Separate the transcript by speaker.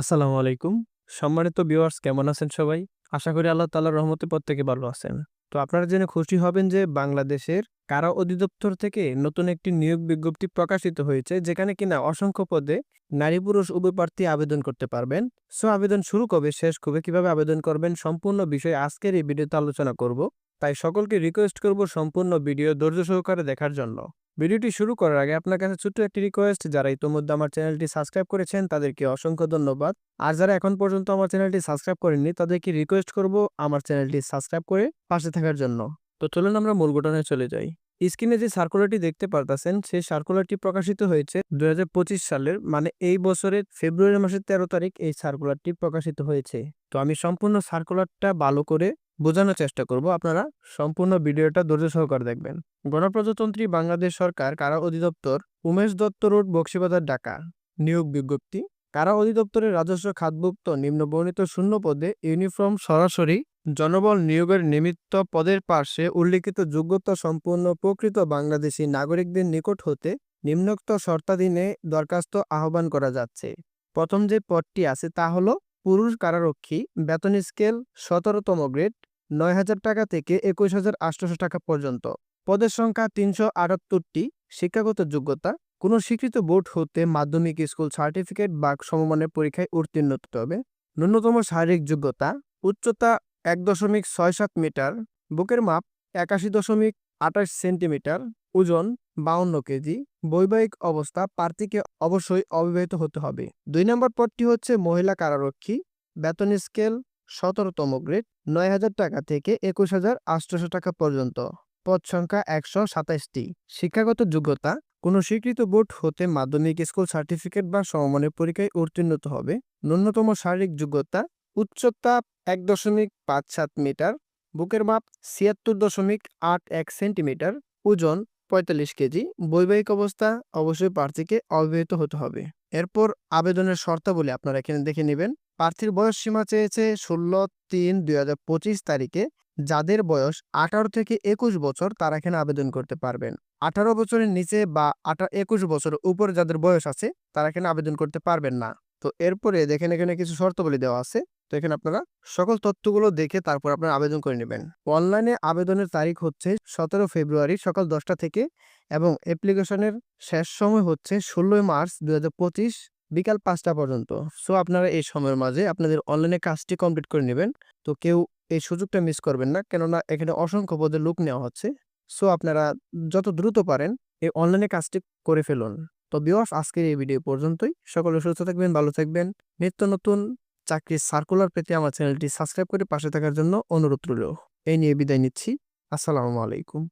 Speaker 1: আসসালামু আলাইকুম। সম্মানিত ভিউয়ার্স, কেমন আছেন সবাই? আশা করি আল্লাহ তাআলার রহমতে প্রত্যেকে ভালো আছেন। তো আপনারা জেনে খুশি হবেন যে বাংলাদেশের কারা অধিদপ্তর থেকে নতুন একটি নিয়োগ বিজ্ঞপ্তি প্রকাশিত হয়েছে, যেখানে কিনা অসংখ্য পদে নারী পুরুষ উভয় প্রার্থী আবেদন করতে পারবেন। সো আবেদন শুরু কবে, শেষ কবে, কীভাবে আবেদন করবেন, সম্পূর্ণ বিষয় আজকের এই ভিডিওতে আলোচনা করব। তাই সকলকে রিকোয়েস্ট করব সম্পূর্ণ ভিডিও ধৈর্য সহকারে দেখার জন্য। ভিডিওটি শুরু করার আগে আপনার কাছে ছোট্ট একটি রিকোয়েস্ট যারা ইতোমধ্যে আমার চ্যানেলটি সাবস্ক্রাইব করেছেন, তাদেরকে অসংখ্য ধন্যবাদ। আর যারা এখন পর্যন্ত আমার চ্যানেলটি সাবস্ক্রাইব করেননি, তাদেরকে রিকোয়েস্ট করব আমার চ্যানেলটি সাবস্ক্রাইব করে পাশে থাকার জন্য। তো চলুন আমরা মূল ঘটনায় চলে যাই। স্ক্রিনে যে সার্কুলারটি দেখতে পারতেছেন, সেই সার্কুলারটি প্রকাশিত হয়েছে দুই হাজার পঁচিশ সালের মানে এই বছরের ফেব্রুয়ারি মাসের তেরো তারিখ এই সার্কুলারটি প্রকাশিত হয়েছে। তো আমি সম্পূর্ণ সার্কুলারটা ভালো করে বোঝানোর চেষ্টা করব। আপনারা সম্পূর্ণ ভিডিওটা ধৈর্য সহকারে দেখবেন। গণপ্রজাতন্ত্রী বাংলাদেশ সরকার, কারা অধিদপ্তর? উমেশ দত্ত রোড, বক্সিবাজার, ঢাকা। নিয়োগ বিজ্ঞপ্তি, কারা অধিদপ্তরের রাজস্ব খাতভুক্ত নিম্নবর্ণিত শূন্য পদে ইউনিফর্ম সরাসরি জনবল নিয়োগের নিমিত্ত পদের পার্শ্বে উল্লিখিত যোগ্যতা সম্পন্ন প্রকৃত বাংলাদেশী নাগরিকদের নিকট হতে নিম্নোক্ত শর্তাধীনে দরখাস্ত আহ্বান করা যাচ্ছে। প্রথম যে পদটি আছে তা হলো পুরুষ কারারক্ষী, বেতন স্কেল সতেরোতম গ্রেড নয় হাজার টাকা থেকে একুশ হাজার আটশোশো টাকা পর্যন্ত। পদের সংখ্যা তিনশো আটাত্তরটি, শিক্ষাগত যোগ্যতা, কোনো স্বীকৃত বোর্ড হতে মাধ্যমিক স্কুল সার্টিফিকেট বা সমমানের পরীক্ষায় উত্তীর্ণ হতে হবে। ন্যূনতম শারীরিক যোগ্যতা, উচ্চতা এক দশমিক ছয় সাত মিটার, বুকের মাপ একাশি দশমিক আঠাশ সেন্টিমিটার, ওজন বাউন্ন কেজি। বৈবাহিক অবস্থা প্রার্থীকে অবশ্যই অবিবাহিত হতে হবে। দুই নম্বর পদটি হচ্ছে মহিলা কারারক্ষী। বেতন স্কেল সতেরোতম গ্রেড, নয় হাজার টাকা থেকে একুশ হাজার আটশোশো টাকা পর্যন্ত। পদ সংখ্যা একশো সাতাইশটি। শিক্ষাগত যোগ্যতা, কোনো স্বীকৃত বোর্ড হতে মাধ্যমিক স্কুল সার্টিফিকেট বা সমমানের পরীক্ষায় উত্তীর্ণ হবে। ন্যূনতম শারীরিক যোগ্যতা উচ্চতা এক দশমিক পাঁচ সাত মিটার, বুকের মাপ ছিয়াত্তর দশমিক আট এক সেন্টিমিটার, ওজন পঁয়তাল্লিশ কেজি। বৈবাহিক অবস্থা অবশ্যই প্রার্থীকে অবিবাহিত হতে হবে। এরপর আবেদনের শর্তাবলী আপনারা এখানে দেখে নেবেন। প্রার্থীর বয়স সীমা চেয়েছে ষোলো তিন দুই তারিখে। যাদের বয়স আঠারো থেকে একুশ বছর, তারা এখানে আবেদন করতে পারবেন। আঠারো বছরের নিচে বা আঠা একুশ বছরের উপরে যাদের বয়স আছে, তারা এখানে আবেদন করতে পারবেন না। তো এরপরে দেখেন এখানে কিছু শর্তাবলী দেওয়া আছে। তো এখানে আপনারা সকল তথ্যগুলো দেখে তারপর আপনারা আবেদন করে নেবেন। অনলাইনে আবেদনের তারিখ হচ্ছে সতেরো ফেব্রুয়ারি সকাল দশটা থেকে এবং অ্যাপ্লিকেশনের শেষ সময় হচ্ছে ষোলোই মার্চ দু হাজার পঁচিশ বিকাল পাঁচটা পর্যন্ত। সো আপনারা এই সময়ের মাঝে আপনাদের অনলাইনে কাজটি কমপ্লিট করে নেবেন। তো কেউ এই সুযোগটা মিস করবেন না, কেননা এখানে অসংখ্য পদে লোক নেওয়া হচ্ছে। সো আপনারা যত দ্রুত পারেন এই অনলাইনে কাজটি করে ফেলুন। তো বিওয়ার্স আজকের এই ভিডিও পর্যন্তই। সকলে সুস্থ থাকবেন, ভালো থাকবেন। নিত্য নতুন চাকরির সার্কুলার পেতে আমার চ্যানেলটি সাবস্ক্রাইব করে পাশে থাকার জন্য অনুরোধ রইল। এই নিয়ে বিদায় নিচ্ছি। আসসালামু আলাইকুম।